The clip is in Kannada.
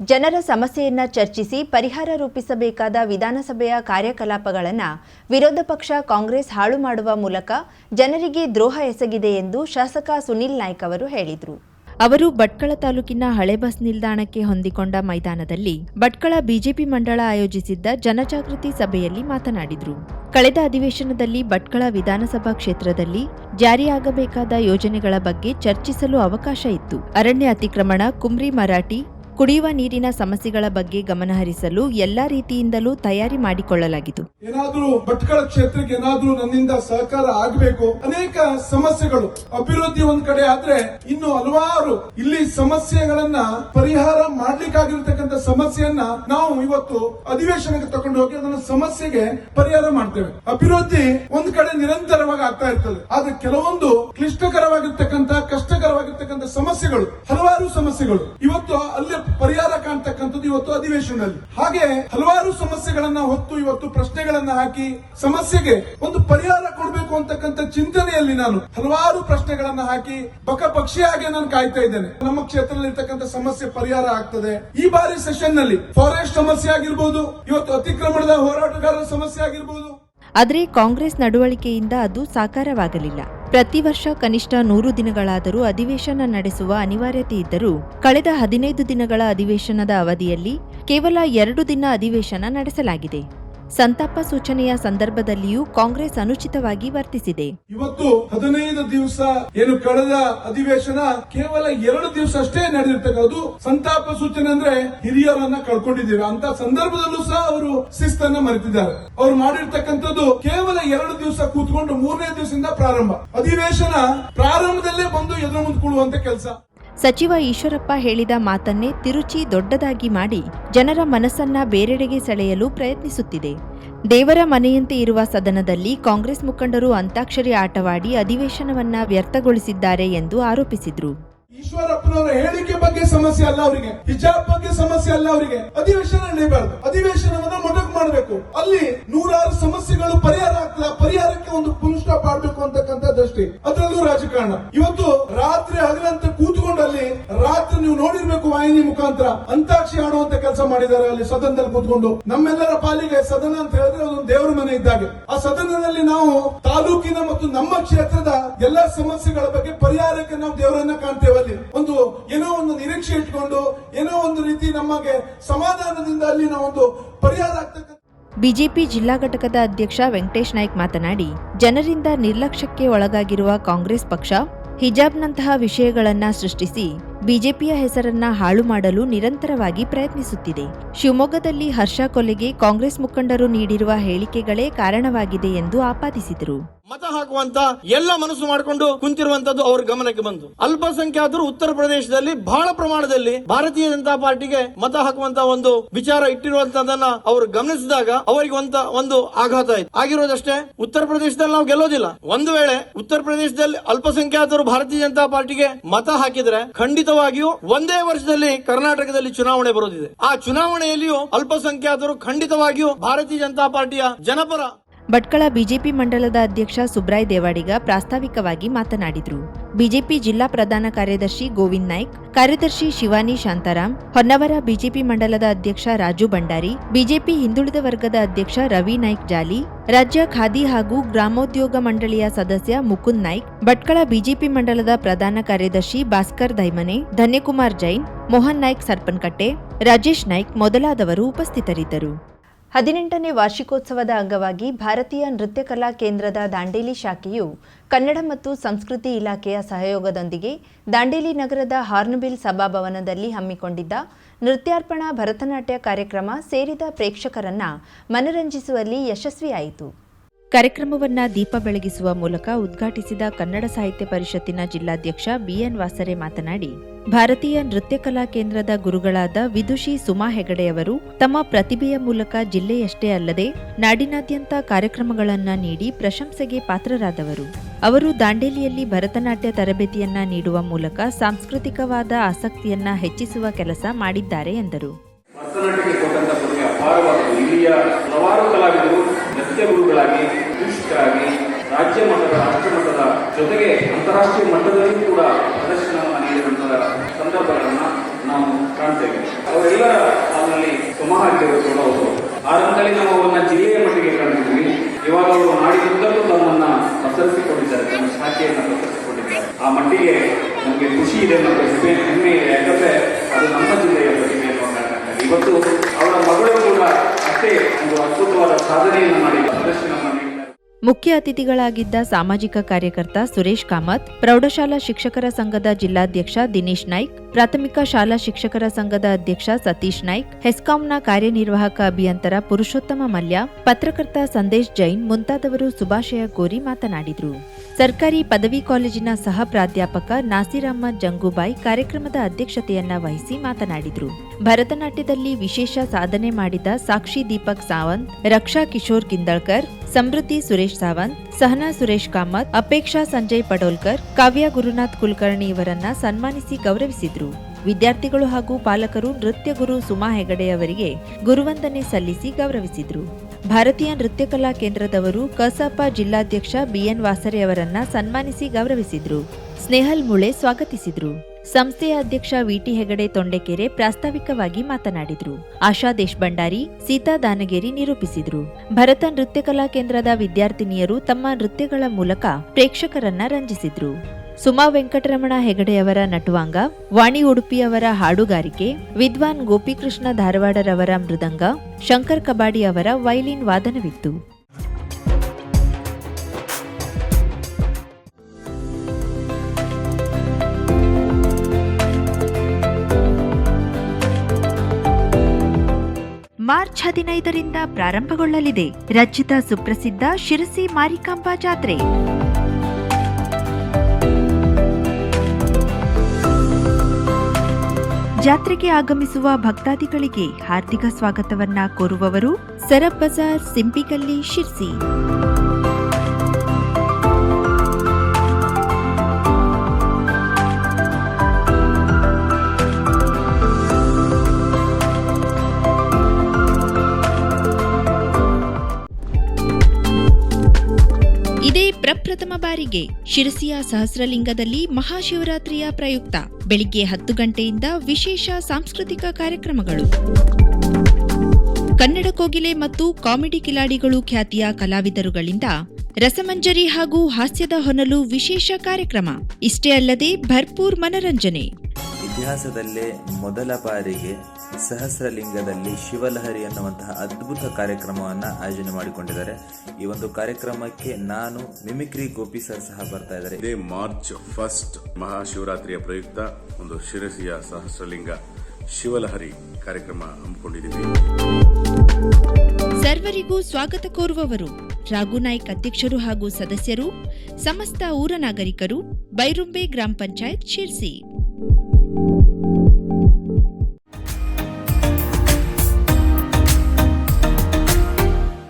ಜನರ ಸಮಸ್ಯೆಯನ್ನ ಚರ್ಚಿಸಿ ಪರಿಹಾರ ರೂಪಿಸಬೇಕಾದ ವಿಧಾನಸಭೆಯ ಕಾರ್ಯಕಲಾಪಗಳನ್ನು ವಿರೋಧ ಪಕ್ಷ ಕಾಂಗ್ರೆಸ್ ಹಾಳು ಮಾಡುವ ಮೂಲಕ ಜನರಿಗೆ ದ್ರೋಹ ಎಸಗಿದೆ ಎಂದು ಶಾಸಕ ಸುನಿಲ್ ನಾಯ್ಕ ಅವರು ಹೇಳಿದರು. ಅವರು ಭಟ್ಕಳ ತಾಲೂಕಿನ ಹಳೆ ಬಸ್ ನಿಲ್ದಾಣಕ್ಕೆ ಹೊಂದಿಕೊಂಡ ಮೈದಾನದಲ್ಲಿ ಭಟ್ಕಳ ಬಿಜೆಪಿ ಮಂಡಳ ಆಯೋಜಿಸಿದ್ದ ಜನಜಾಗೃತಿ ಸಭೆಯಲ್ಲಿ ಮಾತನಾಡಿದರು. ಕಳೆದ ಅಧಿವೇಶನದಲ್ಲಿ ಭಟ್ಕಳ ವಿಧಾನಸಭಾ ಕ್ಷೇತ್ರದಲ್ಲಿ ಜಾರಿಯಾಗಬೇಕಾದ ಯೋಜನೆಗಳ ಬಗ್ಗೆ ಚರ್ಚಿಸಲು ಅವಕಾಶ ಇತ್ತು. ಅರಣ್ಯ ಅತಿಕ್ರಮಣ ಕುಮ್ರಿ ಮರಾಠಿ ಕುಡಿಯುವ ನೀರಿನ ಸಮಸ್ಯೆಗಳ ಬಗ್ಗೆ ಗಮನಹರಿಸಲು ಎಲ್ಲಾ ರೀತಿಯಿಂದಲೂ ತಯಾರಿ ಮಾಡಿಕೊಳ್ಳಲಾಗಿತ್ತು. ಏನಾದ್ರೂ ಭಟ್ಕಳ ಕ್ಷೇತ್ರಕ್ಕೆ ಏನಾದರೂ ನನ್ನಿಂದ ಸಹಕಾರ ಆಗಬೇಕು? ಅನೇಕ ಸಮಸ್ಯೆಗಳು. ಅಭಿವೃದ್ಧಿ ಒಂದ್ ಕಡೆ ಆದ್ರೆ ಇನ್ನು ಹಲವಾರು ಇಲ್ಲಿ ಸಮಸ್ಯೆಗಳನ್ನ ಪರಿಹಾರ ಮಾಡ್ಲಿಕ್ಕಾಗಿರ್ತಕ್ಕಂಥ ಸಮಸ್ಯೆಯನ್ನ ನಾವು ಇವತ್ತು ಅಧಿವೇಶನಕ್ಕೆ ತಗೊಂಡು ಹೋಗಿ ಅದನ್ನ ಸಮಸ್ಯೆಗೆ ಪರಿಹಾರ ಮಾಡ್ತೇವೆ. ಅಭಿವೃದ್ಧಿ ಒಂದ್ ಕಡೆ ನಿರಂತರವಾಗಿ ಆಗ್ತಾ ಇರ್ತದೆ. ಆದ್ರೆ ಕೆಲವೊಂದು ಕ್ಲಿಷ್ಟಕರವಾಗಿರ್ತಕ್ಕಂಥ, ಕಷ್ಟಕರವಾಗಿರ್ತಕ್ಕಂಥ ಸಮಸ್ಯೆಗಳು, ಹಲವಾರು ಸಮಸ್ಯೆಗಳು. ಇವತ್ತು ಅಲ್ಲಿ ಪರಿಹಾರ ಕಾಣ್ತಕ್ಕಂಥದ್ದು ಇವತ್ತು ಅಧಿವೇಶನದಲ್ಲಿ. ಹಾಗೆ ಹಲವಾರು ಸಮಸ್ಯೆಗಳನ್ನ ಹೊತ್ತು ಇವತ್ತು ಪ್ರಶ್ನೆಗಳನ್ನ ಹಾಕಿ ಸಮಸ್ಯೆಗೆ ಒಂದು ಪರಿಹಾರ ಕೊಡಬೇಕು ಅಂತಕ್ಕಂಥ ಚಿಂತನೆಯಲ್ಲಿ ನಾನು ಹಲವಾರು ಪ್ರಶ್ನೆಗಳನ್ನ ಹಾಕಿ ಬಕ ಪಕ್ಷಿಯಾಗಿ ನಾನು ಕಾಯ್ತಾ ಇದ್ದೇನೆ. ನಮ್ಮ ಕ್ಷೇತ್ರದಲ್ಲಿ ಇರ್ತಕ್ಕಂಥ ಸಮಸ್ಯೆ ಪರಿಹಾರ ಆಗ್ತದೆ. ಈ ಬಾರಿ ಸೆಷನ್ನಲ್ಲಿ ಫಾರೆಸ್ಟ್ ಸಮಸ್ಯೆ ಆಗಿರ್ಬೋದು, ಇವತ್ತು ಅತಿಕ್ರಮಣದ ಹೋರಾಟಗಾರರ ಸಮಸ್ಯೆ ಆಗಿರ್ಬೋದು. ಆದರೆ ಕಾಂಗ್ರೆಸ್ ನಡವಳಿಕೆಯಿಂದ ಅದು ಸಾಕಾರವಾಗಲಿಲ್ಲ. ಪ್ರತಿ ವರ್ಷ ಕನಿಷ್ಠ ನೂರು ದಿನಗಳಾದರೂ ಅಧಿವೇಶನ ನಡೆಸುವ ಅನಿವಾರ್ಯತೆ ಇದ್ದರೂ ಕಳೆದ ಹದಿನೈದು ದಿನಗಳ ಅಧಿವೇಶನದ ಅವಧಿಯಲ್ಲಿ ಕೇವಲ ಎರಡು ದಿನ ಅಧಿವೇಶನ ನಡೆಸಲಾಗಿದೆ. ಸಂತಾಪ ಸೂಚನೆಯ ಸಂದರ್ಭದಲ್ಲಿಯೂ ಕಾಂಗ್ರೆಸ್ ಅನುಚಿತವಾಗಿ ವರ್ತಿಸಿದೆ. ಇವತ್ತು ಹದಿನೈದು ದಿವಸ ಏನು ಕಳೆದ ಅಧಿವೇಶನ ಕೇವಲ ಎರಡು ದಿವಸ ಅಷ್ಟೇ ನಡೆದಿರ್ತಕ್ಕದ್ದು ಸಂತಾಪ ಸೂಚನೆ ಅಂದ್ರೆ ಹಿರಿಯರನ್ನ ಕಳ್ಕೊಂಡಿದ್ದೀವಿ ಅಂತ ಸಂದರ್ಭದಲ್ಲೂ ಸಹ ಅವರು ಶಿಸ್ತನ್ನ ಮರೆತಿದ್ದಾರೆ. ಅವ್ರು ಮಾಡಿರ್ತಕ್ಕಂಥದ್ದು ಕೇವಲ ಎರಡು ದಿವಸ ಕೂತ್ಕೊಂಡು ಮೂರನೇ ದಿವಸದಿಂದ ಪ್ರಾರಂಭ. ಅಧಿವೇಶನ ಪ್ರಾರಂಭದಲ್ಲೇ ಬಂದು ಎದುರು ಮುಂದ್ಕೊಳ್ಳುವಂತ ಕೆಲಸ. ಸಚಿವ ಈಶ್ವರಪ್ಪ ಹೇಳಿದ ಮಾತನ್ನೇ ತಿರುಚಿ ದೊಡ್ಡದಾಗಿ ಮಾಡಿ ಜನರ ಮನಸ್ಸನ್ನ ಬೇರೆಡೆಗೆ ಸೆಳೆಯಲು ಪ್ರಯತ್ನಿಸುತ್ತಿದೆ. ದೇವರ ಮನೆಯಂತೆ ಇರುವ ಸದನದಲ್ಲಿ ಕಾಂಗ್ರೆಸ್ ಮುಖಂಡರು ಅಂತಾಕ್ಷರಿ ಆಟವಾಡಿ ಅಧಿವೇಶನವನ್ನ ವ್ಯರ್ಥಗೊಳಿಸಿದ್ದಾರೆ ಎಂದು ಆರೋಪಿಸಿದ್ರು. ಈಶ್ವರಪ್ಪನವರ ಹೇಳಿಕೆ ಬಗ್ಗೆ ಸಮಸ್ಯೆ ಅಲ್ಲ ಅವರಿಗೆ. ಹಿಜಾಬ್ ಬಗ್ಗೆ ಸಮಸ್ಯೆ ಅಲ್ಲ ಅವರಿಗೆ. ಅಧಿವೇಶನ ನಡೆಯಬಾರದು ಅಧಿವೇಶನವನ್ನ ಮೊಟಕು ಮಾಡಬೇಕು. ಅಲ್ಲಿ ನೂರಾರು ಸಮಸ್ಯೆಗಳು ಪರಿಹಾರ ಆಗ್ತಲ್ಲ ಪರಿಹಾರಕ್ಕೆ ಒಂದು ಫುಲ್ ಸ್ಟಾಪ್ ಮಾಡಬೇಕು ಅಂತಕ್ಕಂಥ ದೃಷ್ಟಿ ಅದರಲ್ಲೂ ರಾಜಕಾರಣ. ಇವತ್ತು ರಾತ್ರಿ ಹಗಲಂತ ಕೂತ್ಕೊಂಡು ಅಲ್ಲಿ ರಾತ್ರಿ ನೀವು ನೋಡಿರ್ಬೇಕು ವಾಹಿನಿ ಮುಖಾಂತರ ಅಂತಾಕ್ಷಿ ಆಡುವಂತ ಕೆಲಸ ಮಾಡಿದ್ದಾರೆ ಅಲ್ಲಿ ಸದನದಲ್ಲಿ ಕೂತ್ಕೊಂಡು. ನಮ್ಮೆಲ್ಲರ ಪಾಲಿಗೆ ಸದನ ಅಂತ ಹೇಳಿದ್ರೆ ಅದೊಂದು ದೇವರ ಮನೆ ಇದ್ದಾಗೆ. ಆ ಸದನದಲ್ಲಿ ನಾವು ತಾಲೂಕಿನ ಮತ್ತು ನಮ್ಮ ಕ್ಷೇತ್ರದ ಎಲ್ಲಾ ಸಮಸ್ಯೆಗಳ ಬಗ್ಗೆ ಪರಿಹಾರಕ್ಕೆ ನಾವು ದೇವರನ್ನ ಕಾಣ್ತೇವೆ ಅಲ್ಲಿ. ಒಂದು ಏನೋ ಒಂದು ನಿರೀಕ್ಷೆ ಇಟ್ಕೊಂಡು, ಏನೋ ಒಂದು ರೀತಿ ನಮಗೆ ಸಮಾಧಾನದಿಂದ ಅಲ್ಲಿ ನಾವು ಒಂದು ಪರಿಹಾರ ಆಗ್ತಕ್ಕಂಥ ಬಿಜೆಪಿ ಜಿಲ್ಲಾ ಘಟಕದ ಅಧ್ಯಕ್ಷ ವೆಂಕಟೇಶ್ ನಾಯ್ಕ್ ಮಾತನಾಡಿ, ಜನರಿಂದ ನಿರ್ಲಕ್ಷ್ಯಕ್ಕೆ ಒಳಗಾಗಿರುವ ಕಾಂಗ್ರೆಸ್ ಪಕ್ಷ ಹಿಜಾಬ್ನಂತಹ ವಿಷಯಗಳನ್ನು ಸೃಷ್ಟಿಸಿ ಬಿಜೆಪಿಯ ಹೆಸರನ್ನ ಹಾಳು ಮಾಡಲು ನಿರಂತರವಾಗಿ ಪ್ರಯತ್ನಿಸುತ್ತಿದೆ. ಶಿವಮೊಗ್ಗದಲ್ಲಿ ಹರ್ಷ ಕೊಲೆಗೆ ಕಾಂಗ್ರೆಸ್ ಮುಖಂಡರು ನೀಡಿರುವ ಹೇಳಿಕೆಗಳೇ ಕಾರಣವಾಗಿದೆ ಎಂದು ಆಪಾದಿಸಿದರು. ಮತ ಹಾಕುವಂತ ಎಲ್ಲ ಮನಸ್ಸು ಮಾಡಿಕೊಂಡು ಕುಂತಿರುವಂತದ್ದು ಅವ್ರ ಗಮನಕ್ಕೆ ಬಂತು ಅಲ್ಪಸಂಖ್ಯಾತರು ಉತ್ತರ ಪ್ರದೇಶದಲ್ಲಿ ಬಹಳ ಪ್ರಮಾಣದಲ್ಲಿ ಭಾರತೀಯ ಜನತಾ ಪಾರ್ಟಿಗೆ ಮತ ಹಾಕುವಂತ ಒಂದು ವಿಚಾರ ಇಟ್ಟಿರುವಂತದನ್ನ ಅವರು ಗಮನಿಸಿದಾಗ ಅವರಿಗೆ ಒಂದ ಒಂದು ಆಘಾತ ಆಯ್ತು. ಆಗಿರೋದಷ್ಟೇ ಉತ್ತರ ಪ್ರದೇಶದಲ್ಲಿ ನಾವು ಗೆಲ್ಲೋದಿಲ್ಲ. ಒಂದು ವೇಳೆ ಉತ್ತರ ಪ್ರದೇಶದಲ್ಲಿ ಅಲ್ಪಸಂಖ್ಯಾತರು ಭಾರತೀಯ ಜನತಾ ಪಾರ್ಟಿಗೆ ಮತ ಹಾಕಿದ್ರೆ ಖಂಡಿತವಾಗಿಯೂ ಒಂದೇ ವರ್ಷದಲ್ಲಿ ಕರ್ನಾಟಕದಲ್ಲಿ ಚುನಾವಣೆ ಬರೋದಿದೆ. ಆ ಚುನಾವಣೆಯಲ್ಲಿಯೂ ಅಲ್ಪಸಂಖ್ಯಾತರು ಖಂಡಿತವಾಗಿಯೂ ಭಾರತೀಯ ಜನತಾ ಪಾರ್ಟಿಯ ಜನಪರ ಭಟ್ಕಳ ಬಿಜೆಪಿ ಮಂಡಲದ ಅಧ್ಯಕ್ಷ ಸುಬ್ರಾಯ್ ದೇವಾಡಿಗ ಪ್ರಾಸ್ತಾವಿಕವಾಗಿ ಮಾತನಾಡಿದರು. ಬಿಜೆಪಿ ಜಿಲ್ಲಾ ಪ್ರಧಾನ ಕಾರ್ಯದರ್ಶಿ ಗೋವಿಂದ್ ನಾಯ್ಕ್, ಕಾರ್ಯದರ್ಶಿ ಶಿವಾನಿ ಶಾಂತಾರಾಮ್ ಹೊನ್ನವರ ಬಿಜೆಪಿ ಮಂಡಲದ ಅಧ್ಯಕ್ಷ ರಾಜು ಭಂಡಾರಿ, ಬಿಜೆಪಿ ಹಿಂದುಳಿದ ವರ್ಗದ ಅಧ್ಯಕ್ಷ ರವಿ ನಾಯ್ಕ್ ಜಾಲಿ, ರಾಜ್ಯ ಖಾದಿ ಹಾಗೂ ಗ್ರಾಮೋದ್ಯೋಗ ಮಂಡಳಿಯ ಸದಸ್ಯ ಮುಕುಂದ್ ನಾಯ್ಕ್, ಭಟ್ಕಳ ಬಿಜೆಪಿ ಮಂಡಲದ ಪ್ರಧಾನ ಕಾರ್ಯದರ್ಶಿ ಭಾಸ್ಕರ್ ದೈಮನೆ, ಧನ್ಯಕುಮಾರ್ ಜೈನ್, ಮೋಹನ್ ನಾಯ್ಕ್ ಸರ್ಪನ್ಕಟ್ಟೆ, ರಾಜೇಶ್ ನಾಯ್ಕ್ ಮೊದಲಾದವರು ಉಪಸ್ಥಿತರಿದ್ದರು. ಹದಿನೆಂಟನೇ ವಾರ್ಷಿಕೋತ್ಸವದ ಅಂಗವಾಗಿ ಭಾರತೀಯ ನೃತ್ಯ ಕಲಾ ಕೇಂದ್ರದ ದಾಂಡೇಲಿ ಶಾಖೆಯು ಕನ್ನಡ ಮತ್ತು ಸಂಸ್ಕೃತಿ ಇಲಾಖೆಯ ಸಹಯೋಗದೊಂದಿಗೆ ದಾಂಡೇಲಿ ನಗರದ ಹಾರ್ನ್ಬಿಲ್ ಸಭಾಭವನದಲ್ಲಿ ಹಮ್ಮಿಕೊಂಡಿದ್ದ ನೃತ್ಯಾರ್ಪಣಾ ಭರತನಾಟ್ಯ ಕಾರ್ಯಕ್ರಮ ಸೇರಿದ ಪ್ರೇಕ್ಷಕರನ್ನ ಮನರಂಜಿಸುವಲ್ಲಿ ಯಶಸ್ವಿಯಾಯಿತು. ಕಾರ್ಯಕ್ರಮವನ್ನ ದೀಪ ಬೆಳಗಿಸುವ ಮೂಲಕ ಉದ್ಘಾಟಿಸಿದ ಕನ್ನಡ ಸಾಹಿತ್ಯ ಪರಿಷತ್ತಿನ ಜಿಲ್ಲಾಧ್ಯಕ್ಷ ಬಿಎನ್ ವಾಸರೆ ಮಾತನಾಡಿ, ಭಾರತೀಯ ನೃತ್ಯ ಕಲಾ ಕೇಂದ್ರದ ಗುರುಗಳಾದ ವಿದುಷಿ ಸುಮಾ ಹೆಗಡೆಯವರು ತಮ್ಮ ಪ್ರತಿಭೆಯ ಮೂಲಕ ಜಿಲ್ಲೆಯಷ್ಟೇ ಅಲ್ಲದೆ ನಾಡಿನಾದ್ಯಂತ ಕಾರ್ಯಕ್ರಮಗಳನ್ನು ನೀಡಿ ಪ್ರಶಂಸೆಗೆ ಪಾತ್ರರಾದವರು. ಅವರು ದಾಂಡೇಲಿಯಲ್ಲಿ ಭರತನಾಟ್ಯ ತರಬೇತಿಯನ್ನ ನೀಡುವ ಮೂಲಕ ಸಾಂಸ್ಕೃತಿಕವಾದ ಆಸಕ್ತಿಯನ್ನ ಹೆಚ್ಚಿಸುವ ಕೆಲಸ ಮಾಡಿದ್ದಾರೆ ಎಂದರು. ಗುರುಗಳಾಗಿ ಶಿಕ್ಷಕರಾಗಿ ರಾಜ್ಯ ಮಟ್ಟದ, ರಾಷ್ಟ್ರ ಮಟ್ಟದ ಜೊತೆಗೆ ಅಂತಾರಾಷ್ಟ್ರೀಯ ಮಟ್ಟದಲ್ಲಿಯೂ ಕೂಡ ಪ್ರದರ್ಶನವನ್ನು ನೀಡಿದಂತಹ ಸಂದರ್ಭಗಳನ್ನು ನಾವು ಕಾಣ್ತೇವೆ. ಅವರೆಲ್ಲರ ಅದರಲ್ಲಿ ಕೂಡ ಅವರು ಆರಂಭದಲ್ಲಿ ನಾವು ಅವರನ್ನ ಜಿಲ್ಲೆಯ ಮಟ್ಟಿಗೆ ಕಂಡಿದ್ವಿ ಇವಾಗ ಅವರು ನಾಡಿನಿಂದಲೂ ತಮ್ಮನ್ನ ಪಸರಿಸಿಕೊಂಡಿದ್ದಾರೆ, ತಮ್ಮ ಶಾಖೆಯನ್ನು ಪಸರಿಸಿಕೊಂಡಿದ್ದಾರೆ. ಆ ಮಟ್ಟಿಗೆ ನಮಗೆ ಖುಷಿ ಇದೆ ಮತ್ತು ಹೆಮ್ಮೆ ಇದೆ. ಯಾಕಂದ್ರೆ ಅದು ನಮ್ಮ ಜಿಲ್ಲೆಯ ಪ್ರತಿಭೆ ಇವತ್ತು ಅವರ ಮಗಳು ಕೂಡ ಅಷ್ಟೇ ಒಂದು ಅದ್ಭುತವಾದ ಸಾಧನೆಯನ್ನು ಮಾಡಿ ಪ್ರದರ್ಶನವನ್ನು ಮುಖ್ಯ ಅತಿಥಿಗಳಾಗಿದ್ದ ಸಾಮಾಜಿಕ ಕಾರ್ಯಕರ್ತ ಸುರೇಶ್ ಕಾಮತ್, ಪ್ರೌಢಶಾಲಾ ಶಿಕ್ಷಕರ ಸಂಘದ ಜಿಲ್ಲಾಧ್ಯಕ್ಷ ದಿನೇಶ್ ನಾಯ್ಕ್ ಪ್ರಾಥಮಿಕ ಶಾಲಾ ಶಿಕ್ಷಕರ ಸಂಘದ ಅಧ್ಯಕ್ಷ ಸತೀಶ್ ನಾಯ್ಕ್, ಹೆಸ್ಕಾಂನ ಕಾರ್ಯನಿರ್ವಾಹಕ ಅಭಿಯಂತರ ಪುರುಷೋತ್ತಮ ಮಲ್ಯ, ಪತ್ರಕರ್ತ ಸಂದೇಶ್ ಜೈನ್ ಮುಂತಾದವರು ಶುಭಾಶಯ ಕೋರಿ ಮಾತನಾಡಿದರು. ಸರ್ಕಾರಿ ಪದವಿ ಕಾಲೇಜಿನ ಸಹ ಪ್ರಾಧ್ಯಾಪಕ ನಾಸಿರ್ ಅಹ್ಮದ್ ಜಂಗೂಬಾಯ್ ಕಾರ್ಯಕ್ರಮದ ಅಧ್ಯಕ್ಷತೆಯನ್ನ ವಹಿಸಿ ಮಾತನಾಡಿದರು. ಭರತನಾಟ್ಯದಲ್ಲಿ ವಿಶೇಷ ಸಾಧನೆ ಮಾಡಿದ ಸಾಕ್ಷಿ ದೀಪಕ್ ಸಾವಂತ್, ರಕ್ಷಾ ಕಿಶೋರ್ ಕಿಂದಳ್ಕರ್, ಸಮೃದ್ಧಿ ಸುರೇಶ್ ಸಾವಂತ್, ಸಹನಾ ಸುರೇಶ್ ಕಾಮತ್, ಅಪೇಕ್ಷಾ ಸಂಜಯ್ ಪಡೋಲ್ಕರ್, ಕಾವ್ಯ ಗುರುನಾಥ್ ಕುಲಕರ್ಣಿ ಇವರನ್ನ ಸನ್ಮಾನಿಸಿ ಗೌರವಿಸಿದ್ರು. ವಿದ್ಯಾರ್ಥಿಗಳು ಹಾಗೂ ಪಾಲಕರು ನೃತ್ಯ ಗುರು ಸುಮಾ ಹೆಗಡೆ ಅವರಿಗೆ ಗುರುವಂದನೆ ಸಲ್ಲಿಸಿ ಗೌರವಿಸಿದರು. ಭಾರತೀಯ ನೃತ್ಯ ಕಲಾ ಕೇಂದ್ರದವರು ಕಸಾಪ ಜಿಲ್ಲಾಧ್ಯಕ್ಷ ಬಿಎನ್ ವಾಸರೆ ಅವರನ್ನ ಸನ್ಮಾನಿಸಿ ಗೌರವಿಸಿದ್ರು. ಸ್ನೇಹಲ್ ಮುಳೆ ಸ್ವಾಗತಿಸಿದ್ರು. ಸಂಸ್ಥೆಯ ಅಧ್ಯಕ್ಷ ವಿಟಿ ಹೆಗಡೆ ತೊಂಡೆಕೆರೆ ಪ್ರಾಸ್ತಾವಿಕವಾಗಿ ಮಾತನಾಡಿದರು. ಆಶಾ ದೇಶಭಂಡಾರಿ, ಸೀತಾ ದಾನಗೇರಿ ನಿರೂಪಿಸಿದರು. ಭರತ ನೃತ್ಯ ಕಲಾ ಕೇಂದ್ರದ ವಿದ್ಯಾರ್ಥಿನಿಯರು ತಮ್ಮ ನೃತ್ಯಗಳ ಮೂಲಕ ಪ್ರೇಕ್ಷಕರನ್ನ ರಂಜಿಸಿದ್ರು. ಸುಮಾ ವೆಂಕಟರಮಣ ಹೆಗಡೆಯವರ ನಟುವಾಂಗ, ವಾಣಿ ಉಡುಪಿಯವರ ಹಾಡುಗಾರಿಕೆ, ವಿದ್ವಾನ್ ಗೋಪಿಕೃಷ್ಣ ಧಾರವಾಡರವರ ಮೃದಂಗ, ಶಂಕರ್ ಕಬಾಡಿ ಅವರ ವೈಲಿನ್ ವಾದನವಿತ್ತು. ಮಾರ್ಚ್ ಹದಿನೈದರಿಂದ ಪ್ರಾರಂಭಗೊಳ್ಳಲಿದೆ. ರಾಜ್ಯದ ಸುಪ್ರಸಿದ್ಧ ಶಿರಸಿ ಮಾರಿಕಾಂಬಾ ಜಾತ್ರೆ. ಜಾತ್ರೆಗೆ ಆಗಮಿಸುವ ಭಕ್ತಾದಿಗಳಿಗೆ ಹಾರ್ದಿಕ ಸ್ವಾಗತವನ್ನ ಕೋರುವವರು ಸರಬ್ ಬಜಾರ್ ಸಿಂಪಿಕಲ್ಲಿ ಶಿರ್ಸಿ. ಪ್ರಪ್ರಥಮ ಬಾರಿಗೆ ಶಿರಸಿಯ ಸಹಸ್ರಲಿಂಗದಲ್ಲಿ ಮಹಾಶಿವರಾತ್ರಿಯ ಪ್ರಯುಕ್ತ. ಬೆಳಿಗ್ಗೆ ಹತ್ತು ಗಂಟೆಯಿಂದ ವಿಶೇಷ ಸಾಂಸ್ಕೃತಿಕ ಕಾರ್ಯಕ್ರಮಗಳು. ಕನ್ನಡ ಕೋಗಿಲೆ ಮತ್ತು ಕಾಮಿಡಿ ಕಿಲಾಡಿಗಳು ಖ್ಯಾತಿಯ ಕಲಾವಿದರುಗಳಿಂದ ರಸಮಂಜರಿ ಹಾಗೂ ಹಾಸ್ಯದ ಹೊನಲು ವಿಶೇಷ ಕಾರ್ಯಕ್ರಮ. ಇಷ್ಟೇ ಅಲ್ಲದೆ ಭರ್ಪೂರ್ ಮನರಂಜನೆ. ಇತಿಹಾಸದಲ್ಲೇ ಮೊದಲ ಬಾರಿಗೆ ಸಹಸ್ರಲಿಂಗದಲ್ಲಿ ಶಿವಲಹರಿ ಅನ್ನುವಂತಹ ಅದ್ಭುತ ಕಾರ್ಯಕ್ರಮವನ್ನು ಆಯೋಜನೆ ಮಾಡಿಕೊಂಡಿದ್ದಾರೆ. ಈ ಒಂದು ಕಾರ್ಯಕ್ರಮಕ್ಕೆ ನಾನು ಮಿಮಿಕ್ರಿ ಗೋಪಿ ಸರ್ ಸಹ ಬರ್ತಾ ಇದ್ದಾರೆ. ಇದೇ ಮಾರ್ಚ್ ಫಸ್ಟ್ ಮಹಾಶಿವರಾತ್ರಿಯ ಪ್ರಯುಕ್ತ ಒಂದು ಶಿರಸಿಯ ಸಹಸ್ರಲಿಂಗ ಶಿವಲಹರಿ ಕಾರ್ಯಕ್ರಮ ಹಮ್ಮಿಕೊಂಡಿದ್ದೀವಿ. ಸರ್ವರಿಗೂ ಸ್ವಾಗತ ಕೋರುವವರು ರಾಘುನಾಯ್ಕ್ ಅಧ್ಯಕ್ಷರು ಹಾಗೂ ಸದಸ್ಯರು ಸಮಸ್ತ ಊರ ನಾಗರಿಕರು ಬೈರುಂಬೆ ಗ್ರಾಮ ಪಂಚಾಯತ್ ಶಿರ್ಸಿ.